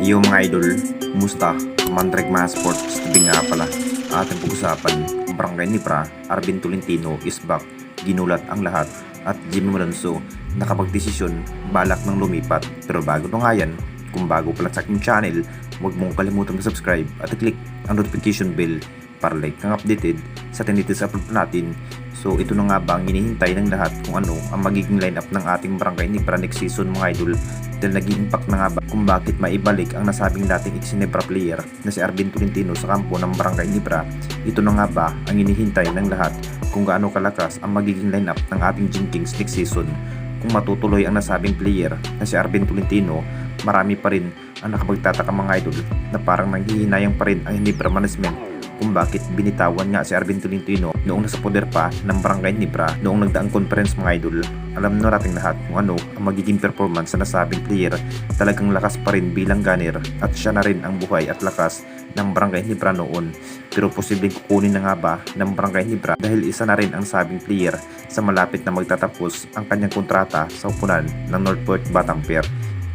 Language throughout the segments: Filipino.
Yo mga idol, kumusta? Mandrake mga sports, tabi nga pala. Ating pag-usapan, Barangay Nipra, Arvin Tolentino is back, ginulat ang lahat, at Jimmy Malonzo nakapagdesisyon, balak ng lumipat. Pero bago nga yan, kung bago pa lang sa aking channel, huwag mong kalimutan mag-subscribe at i-click ang notification bell para like kang updated sa tinitid sa upload natin. So ito na nga ba ang hinihintay ng lahat kung ano ang magiging lineup ng ating barangay Nipra next season mga idol dahil naging impact na nga ba kung bakit maibalik ang nasabing dating ex-Nipra player na si Arvin Tolentino sa kampo ng barangay Nipra. Ito na nga ba ang hinihintay ng lahat kung gaano kalakas ang magiging lineup ng ating Jinkings next season. Kung matutuloy ang nasabing player na si Arvin Tolentino, marami pa rin ang nakapagtataka mga idol na parang nanghihinayang pa rin ang Nipra management kung bakit binitawan nga si Arvin Tolentino noong nasa poder pa ng Barangay Nibra noong nagdaang conference mga idol. Alam na nating lahat kung ano ang magiging performance sa nasabing player. Talagang lakas pa rin bilang gunner at siya na rin ang buhay at lakas ng Barangay Nibra noon. Pero posibleng kukunin na nga ba ng Barangay Nibra dahil isa na rin ang sabing player sa malapit na magtatapos ang kanyang kontrata sa upunan ng Northport Batamper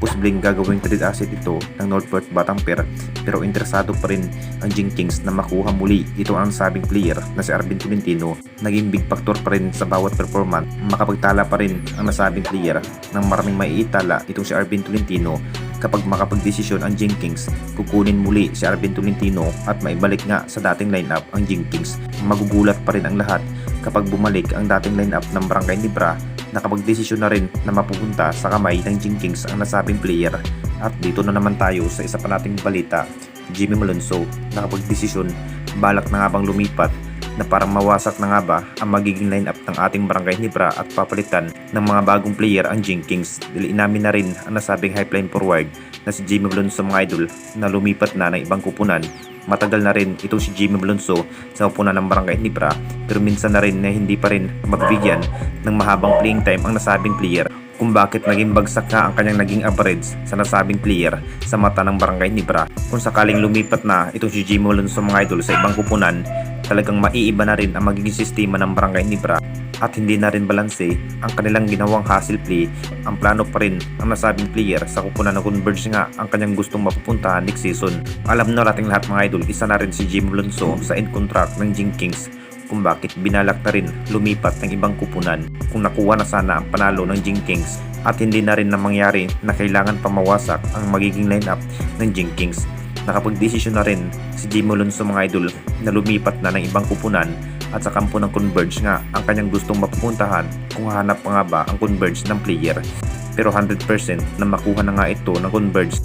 posibleng gagawing trade asset ito ng Northport Batamper pero interesado pa rin ang Jinkings na makuha muli ito ang sabing player na si Arvin Tolentino. Naging big factor pa rin sa bawat performance. Makapagtala pa rin ang nasabing player ng maraming maiitala itong si Arvin Tolentino. Kapag makapagdesisyon ang Jinkings kukunin muli si Arvin Tolentino at maibalik nga sa dating lineup ang Jinkings magugulat pa rin ang lahat kapag bumalik ang dating lineup ng Barangay Libra nakapagdesisyon na rin na mapupunta sa kamay ng Jinkings ang nasabing player. At dito na naman tayo sa isa pa nating balita, Jimmy Malonzo nakapagdesisyon, balak na nga bang lumipat? Na parang mawasak na nga ba ang magiging lineup ng ating barangay Nibra at papalitan ng mga bagong player ang Jinkings dahil inamin na rin ang nasabing highline forward na si Jimmy Malonzo mga idol na lumipat na ng ibang kupunan Matagal na rin itong si Jimmy Malonzo sa upunan ng Barangay Nibra pero minsan na rin na hindi pa rin magbigyan ng mahabang playing time ang nasabing player kung bakit naging bagsak nga ang kanyang naging average sa nasabing player sa mata ng Barangay Nibra. Kung sakaling lumipat na itong si Jimmy Malonzo mga idol sa ibang kupunan, talagang maiiba na rin ang magiging sistema ng Barangay Nibra at hindi na rin balanse ang kanilang ginawang hustle play. Ang plano pa rin ang nasabing player sa kupunan ng Converge nga ang kanyang gustong mapupuntahan next season. Alam na nating lahat mga idol, isa na rin si Jim Alonso sa end contract ng Jinkings kung bakit binalak na rin lumipat ng ibang kupunan kung nakuha na sana ang panalo ng Jinkings at hindi na rin na mangyari na kailangan pa mawasak ang magiging lineup ng Jinkings. Nakapag-desisyon na rin si Jim Alonso mga idol na lumipat na ng ibang kupunan at sa kampo ng Converge nga ang kanyang gustong mapupuntahan kung hanap pa nga ba ang Converge ng player. Pero 100% na makuha na nga ito ng Converge